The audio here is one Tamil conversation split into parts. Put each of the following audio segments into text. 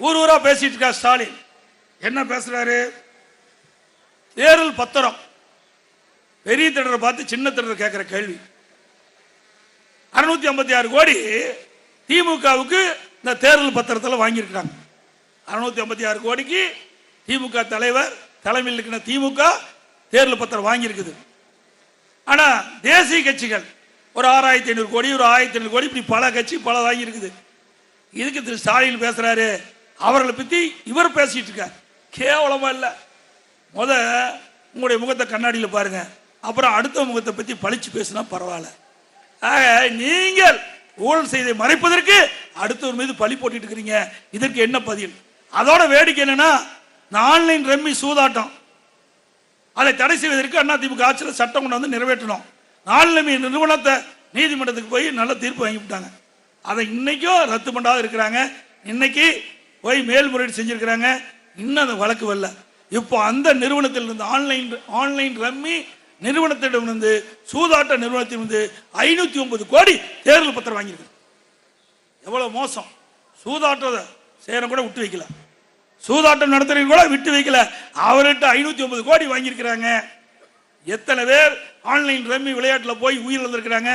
ஊர் ஊரா பேசிட்டு இருக்கா ஸ்டாலின். என்ன பேசுறாரு? தேர்தல் பத்திரம். பெரிய திடரை பார்த்து சின்ன திடர் கேட்கிற கேள்வி. அறுநூத்தி ஐம்பத்தி ஆறு கோடி திமுகவுக்கு இந்த தேர்தல் பத்திரத்தில் வாங்கியிருக்கிறாங்க. அறுநூத்தி ஐம்பத்தி ஆறு கோடிக்கு திமுக தலைவர் தலைமையில் இருக்கிற திமுக தேர்தல் பத்திரம் வாங்கியிருக்குது. ஆனா தேசிய கட்சிகள் ஒரு ஆறாயிரத்தி ஐநூறு கோடி ஒரு ஆயிரத்தி ஐநூறு கோடி இப்படி பல கட்சி பல வாங்கியிருக்குது. இதுக்கு திரு ஸ்டாலின் பேசுறாரு. அவர்களை பத்தி இவர் பேசிட்டு இருக்கார். கேவலமா இல்ல. முத உங்களுடைய முகத்தை கண்ணாடியில் பாருங்க. அப்புறம் அடுத்த முகத்தை பத்தி பழிச்சு பேசினா பரவாயில்ல. ஆக நீங்கள் ஊழல் செய்தை மறைப்பதற்கு அடுத்தவர் மீது பழி போட்டுட்டு இருக்கிறீங்க. இதற்கு என்ன பதில்? அதோட வேடிக்கை என்னன்னா ஆன்லைன் ரம்மி சூதாட்டம். அதை தடை செய்வதற்கு அதிமுக ஆட்சியில் சட்டம் கொண்டு வந்து நிறைவேற்றணும். ஆன்லைன் நிறுவனத்தை நீதிமன்றத்துக்கு போய் நல்ல தீர்ப்பு வாங்கிவிட்டாங்க அதை இன்னைக்கும் ரத்து பண்ணாத இருக்கிறாங்க. இன்னைக்கு போய் மேல்முறையீடு செஞ்சிருக்கிறாங்க. இன்னும் அந்த வழக்கு வரல. இப்போ அந்த நிறுவனத்தில் இருந்து ஆன்லைன் ஆன்லைன் ரம்மி நிறுவனத்திடமிருந்து சூதாட்ட நிறுவனத்திலிருந்து ஐநூத்தி ஒன்பது கோடி தேர்தல் பத்திரம் வாங்கியிருக்கு எவ்வளவு மோசம். சூதாட்டத்தை சேரம் கூட விட்டு வைக்கல. சூதாட்டம் நடத்துறவங்க கூட விட்டு வைக்கல. அவர்கிட்ட ஐநூத்தி ஒன்பது கோடி வாங்கியிருக்கிறாங்க. எத்தனை பேர் ஆன்லைன் ரம்மி விளையாட்டில் போய் உயிரிழந்திருக்கிறாங்க.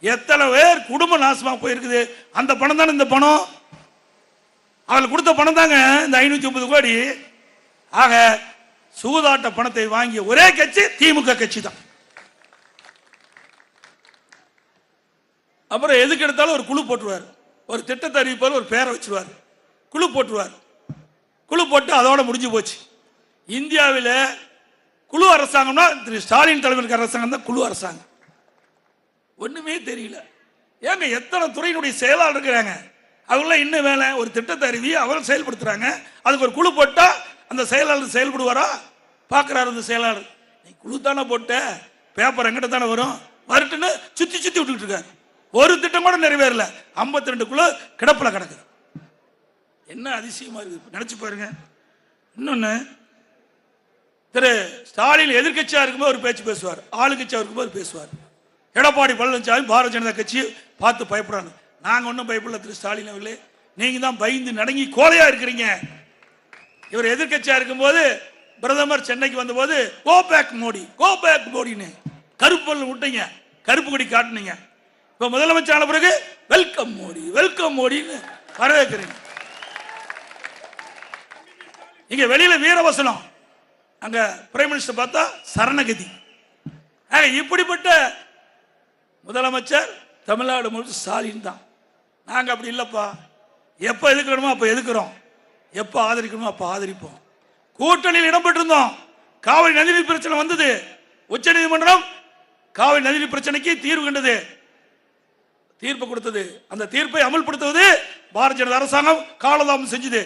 எத்தனை பேர் குடும்ப நாசமாக போயிருக்குது. அந்த பணம் தானே இந்த பணம்? அவர்கள் கொடுத்த பணம் தாங்க. இந்த ஐநூத்தி ஒன்பது கோடி. ஆக சூதாட்ட பணத்தை வாங்கிய ஒரே கட்சி திமுக கட்சி தான் அப்புறம் எதுக்கு எடுத்தாலும் ஒரு குழு போட்டுருவார். ஒரு திட்டத்தை அறிவிப்பார் ஒரு பேரை வச்சிருவார். குழு போட்டுருவார். குழு போட்டு அதோட முடிஞ்சு போச்சு. இந்தியாவில் குழு அரசாங்கம்னா திரு ஸ்டாலின் தலைவருக்கு அரசாங்கம் தான் குழு அரசாங்கம். ஒண்ணுமே தெரியல. ஏங்க எத்தனை துறையினுடைய செயலாளர் இருக்கிறாங்க? அவங்களாம் இன்னும் வேலை? ஒரு திட்டத்தை அறிவி அவர் செயல்படுத்துறாங்க. அதுக்கு ஒரு குழு போட்டால் அந்த செயலாளர் செயல்படுவாரா? பார்க்குறாரு அந்த செயலாளர். நீ குழு தானே போட்ட பேப்பர் எங்கிட்ட தானே வரும்? வரட்டுன்னு சுற்றி சுற்றி விட்டுக்கிட்டு இருக்காரு. ஒரு திட்டம் கூட நிறைவேறல. 52 ரெண்டு குழு கிடப்பில் கிடக்குது. என்ன அதிசயமாக இருக்குது? நினச்சி பாருங்க. இன்னொன்று திரு ஸ்டாலின் எதிர்கட்சியாக இருக்கும்போது ஒரு பேச்சு பேசுவார். ஆளுங்கட்சியா இருக்கும்போது பேசுவார். எடப்பாடி பழனிசாமி பாரதிய ஜனதா கட்சி பார்த்து பயப்படுறாங்க. நாங்க ஒன்றும் பயப்படல திரு ஸ்டாலின் அவர்களே நீங்க தான் பயந்து நடங்கி கோலையா இருக்கிறீங்க. இவர் எதிர்க்கட்சியா இருக்கும்போது பிரதமர் சென்னைக்கு வந்தபோது go back Modi go back மோடின்னு. கருப்பு பல்லு விட்டீங்க கருப்பு கொடி காட்டினீங்க. இப்ப முதலமைச்சர் ஆன பிறகு வெல்கம் மோடி வெல்கம் மோடின்னு வரவேற்கிறீங்க இங்க வெளியில வீரவசனம். அங்க பிரைம் மினிஸ்டர் பார்த்தா சரணகதி. இப்படிப்பட்ட முதலமைச்சர் தமிழ்நாடு முழுக்க ஸ்டாலின் தான். நாங்கள் அப்படி இல்லைப்பா. எப்போ எதுக்கணுமோ அப்போ எதுக்குறோம். எப்போ ஆதரிக்கணுமோ அப்போ ஆதரிப்போம். கூட்டணியில் இடம்பெற்றிருந்தோம். காவிரி நதிநீர் பிரச்சனை வந்தது. உச்ச நீதிமன்றம் காவிரி நதிநீர் பிரச்சனைக்கு தீர்வு கண்டது. தீர்ப்பு கொடுத்தது. அந்த தீர்ப்பை அமல்படுத்துவது பாரதிய ஜனதா அரசாங்கம் காலதாமம் செஞ்சது.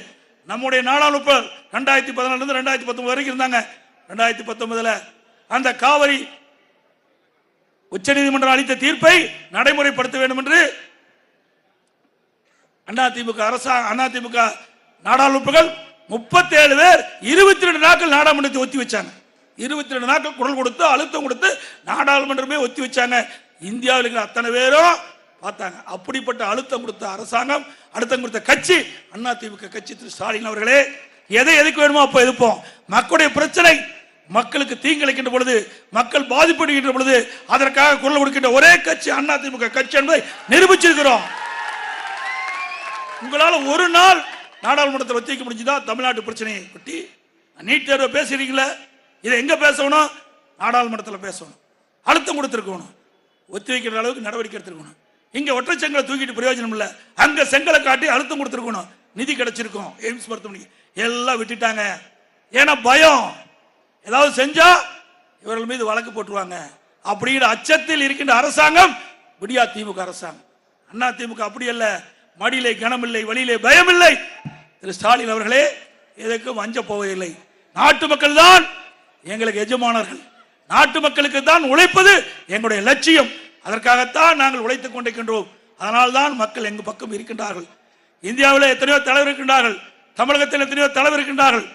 நம்முடைய நாடாளுமன்ற ரெண்டாயிரத்தி பதினாலுல ரெண்டாயிரத்தி பத்தொன்பது வரைக்கும் இருந்தாங்க. ரெண்டாயிரத்தி பத்தொன்பதுல அந்த காவிரி உச்சநீதிமன்றம் அளித்த தீர்ப்பை நடைமுறைப்படுத்த வேண்டும் என்று அதிமுக அரசாங்க அதிமுக நாடாளுமன்றங்கள் முப்பத்தேழு பேர் இருபத்தி ரெண்டு நாட்கள் நாடாளுமன்றத்தை ஒத்தி வச்சாங்க. இருபத்தி ரெண்டு நாட்கள் குரல் கொடுத்து அழுத்தம் கொடுத்து நாடாளுமன்றமே ஒத்தி வச்சாங்க. இந்தியாவில் இருக்கிற அத்தனை பேரும் பார்த்தாங்க. அப்படிப்பட்ட அழுத்தம் கொடுத்த அரசாங்கம் அழுத்தம் கொடுத்த கட்சி அதிமுக கட்சி திரு ஸ்டாலின் அவர்களே எதை எதுக்கு வேணுமோ அப்போ எதுப்போம் மக்களுடைய பிரச்சனை மக்களுக்கு தீங்கிழைக்கின்ற பொழுது மக்கள் பாதிப்படுகின்ற பொழுது அதற்காக குரல் கொடுக்கின்ற ஒரே கட்சி அதிமுக கட்சி என்பதை நிரூபிச்சிருக்கிறோம். உங்களால் ஒரு நாள் நாடாளுமன்றத்தில் ஒத்திவைக்க முடிஞ்சுதா? தமிழ்நாட்டு பிரச்சனையை பற்றி நீட் தேர்வை பேசுறீங்களே? இதை எங்கே பேசணும்? நாடாளுமன்றத்தில் பேசணும். அழுத்தம் கொடுத்துருக்கணும். ஒத்தி வைக்கிற அளவுக்கு நடவடிக்கை எடுத்துருக்கணும். இங்கே ஒற்றை செங்கலை தூக்கிட்டு பிரயோஜனம் இல்லை. அங்கே செங்கலை காட்டி அழுத்தம் கொடுத்துருக்கணும். நிதி கிடைச்சிருக்கும். எய்ம்ஸ் மருத்துவமனைக்கு. எல்லாம் விட்டுட்டாங்க. ஏன்னா பயம். ஏதாவது செஞ்சா இவர்கள் மீது வழக்கு போட்டுருவாங்க. அப்படிங்கிற அச்சத்தில் இருக்கின்ற அரசாங்கம் விடியா திமுக அரசாங்கம். அண்ணா திமுக அப்படி அல்ல. மடியிலே கனமில்லை வழியிலே பயமில்லை. திரு ஸ்டாலின் அவர்களே எதற்கும் அஞ்ச போவதில்லை. நாட்டு மக்கள் தான் எங்களுக்கு எஜமானர்கள். நாட்டு மக்களுக்கு தான் உழைப்பது எங்களுடைய லட்சியம். அதற்காகத்தான் நாங்கள் உழைத்துக் கொண்டிருக்கின்றோம். அதனால்தான் மக்கள் எங்க பக்கம் இருக்கின்றார்கள். இந்தியாவில் எத்தனையோ தலைவர் இருக்கின்றார்கள். தமிழகத்தில் எத்தனையோ தலைவர் இருக்கின்றார்கள்.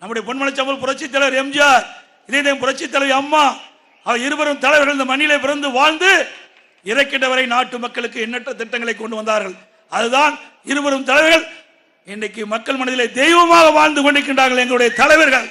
நம்முடைய பொன்மனச்சம்பல் புரட்சி தலைவர் எம்ஜிஆர் இதே புரட்சி தலைவர் அம்மா அவர் இருவரும் தலைவர்கள் இந்த மண்ணிலே பிறந்து வாழ்ந்து இறக்கின்றவரை நாட்டு மக்களுக்கு எண்ணற்ற திட்டங்களை கொண்டு வந்தார்கள். அதுதான் இருவரும் தலைவர்கள் இன்னைக்கு மக்கள் மனதிலே தெய்வமாக வாழ்ந்து கொண்டிருக்கின்றார்கள் எங்களுடைய தலைவர்கள்.